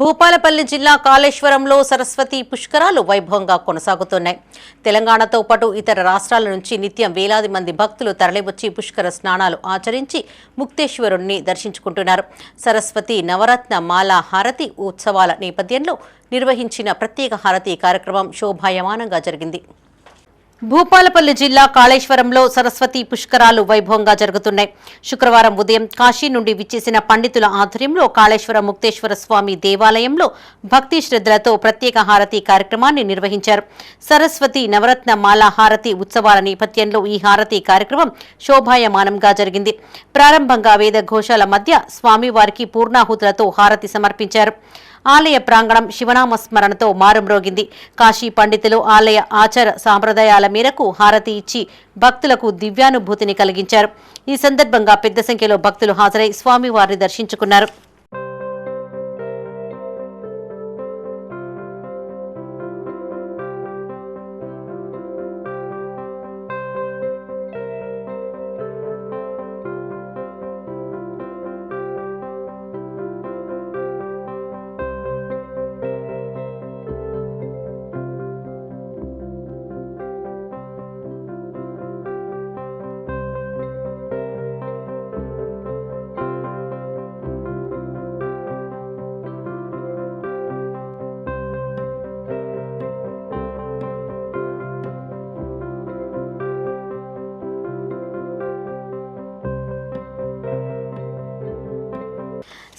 భూపాలపల్లి జిల్లా కాళేశ్వరంలో సరస్వతి పుష్కరాలు వైభవంగా కొనసాగుతున్నాయి. తెలంగాణతో పాటు ఇతర రాష్ట్రాల నుంచి నిత్యం వేలాది మంది భక్తులు తరలివచ్చి పుష్కర స్నానాలు ఆచరించి ముక్తేశ్వరుణ్ణి దర్శించుకుంటున్నారు. సరస్వతి నవరత్న మాల హారతి ఉత్సవాల నేపథ్యంలో నిర్వహించిన ప్రత్యేక హారతి కార్యక్రమం శోభాయమానంగా జరిగింది. భూపాలపల్లి జిల్లా కాళేశ్వరంలో సరస్వతి పుష్కరాలు వైభవంగా జరుగుతున్నాయి. శుక్రవారం ఉదయం కాశీ నుండి విచ్చేసిన పండితుల ఆధ్వర్యంలో కాళేశ్వర ముక్తేశ్వర స్వామి దేవాలయంలో భక్తి శ్రద్ధలతో ప్రత్యేక హారతి కార్యక్రమాన్ని నిర్వహించారు. సరస్వతి నవరత్న మాల హారతి ఉత్సవాల నేపథ్యంలో ఈ హారతి కార్యక్రమం శోభాయమానంగా జరిగింది. ప్రారంభంగా వేద ఘోషాల మధ్య స్వామివారికి పూర్ణాహుతులతో హారతి సమర్పించారు. ఆలయ ప్రాంగణం శివనామ స్మరణతో మారుమ్రోగింది. కాశీ పండితులు ఆలయ ఆచార సాంప్రదాయాల మేరకు హారతి ఇచ్చి భక్తులకు దివ్యానుభూతిని కలిగించారు. ఈ సందర్భంగా పెద్ద సంఖ్యలో భక్తులు హాజరై స్వామివారిని దర్శించుకున్నారు.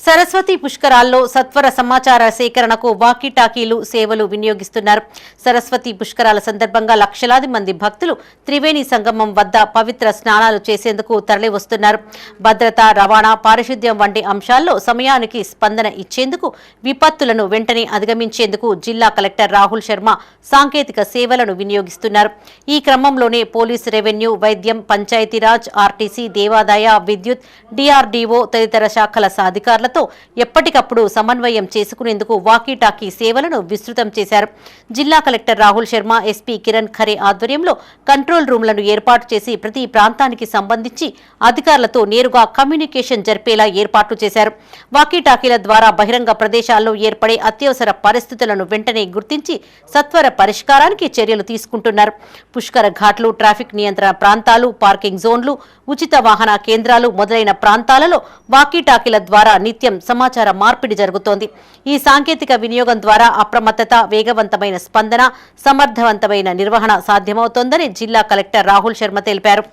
సరస్వతి పుష్కరాల్లో సత్వర సమాచార సేకరణకు వాకీటాకీలు సేవలు వినియోగిస్తున్నారు. సరస్వతి పుష్కరాల సందర్భంగా లక్షలాది మంది భక్తులు త్రివేణి సంగమం వద్ద పవిత్ర స్నానాలు చేసేందుకు తరలివస్తున్నారు. భద్రత రవాణా పారిశుద్ధ్యం వంటి అంశాల్లో సమయానికి స్పందన ఇచ్చేందుకు విపత్తులను వెంటనే అధిగమించేందుకు జిల్లా కలెక్టర్ రాహుల్ శర్మ సాంకేతిక సేవలను వినియోగిస్తున్నారు. ఈ క్రమంలోనే పోలీస్ రెవెన్యూ వైద్యం పంచాయతీరాజ్ ఆర్టీసీ దేవాదాయ విద్యుత్ డిఆర్డీఓ తదితర శాఖల అధికారులతో ఎప్పటికప్పుడు సమన్వయం చేసుకునేందుకు వాకీటాకీ సేవలను విస్తృతం చేశారు. జిల్లా కలెక్టర్ రాహుల్ శర్మ ఎస్పీ కిరణ్ ఖరే ఆధ్వర్యంలో కంట్రోల్ రూమ్లను ఏర్పాటు చేసి ప్రతి ప్రాంతానికి సంబంధించి అధికారులతో నేరుగా కమ్యూనికేషన్ జరిపేలా ఏర్పాట్లు చేశారు. వాకీటాకీల ద్వారా బహిరంగ ప్రదేశాల్లో ఏర్పడే అత్యవసర పరిస్థితులను వెంటనే గుర్తించి సత్వర పరిష్కారానికి చర్యలు తీసుకుంటున్నారు. పుష్కర ఘాట్లు ట్రాఫిక్ నియంత్రణ ప్రాంతాలు పార్కింగ్ జోన్లు ఉచిత వాహన కేంద్రాలు మొదలైన ప్రాంతాలలో వాకీటాకీల ద్వారా నిత్యం సమాచార మార్పిడి జరుగుతోంది. ఈ సాంకేతిక వినియోగం ద్వారా అప్రమత్తత వేగవంతమైన స్పందన సమర్థవంతమైన నిర్వహణ సాధ్యమవుతోందని జిల్లా కలెక్టర్ రాహుల్ శర్మ తెలిపారు.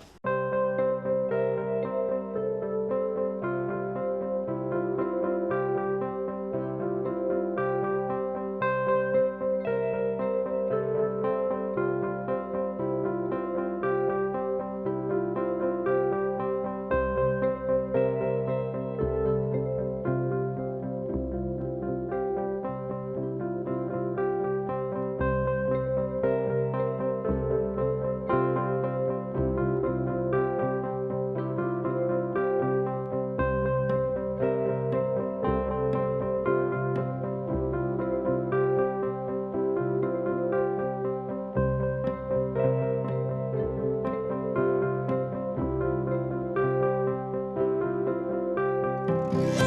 Yeah.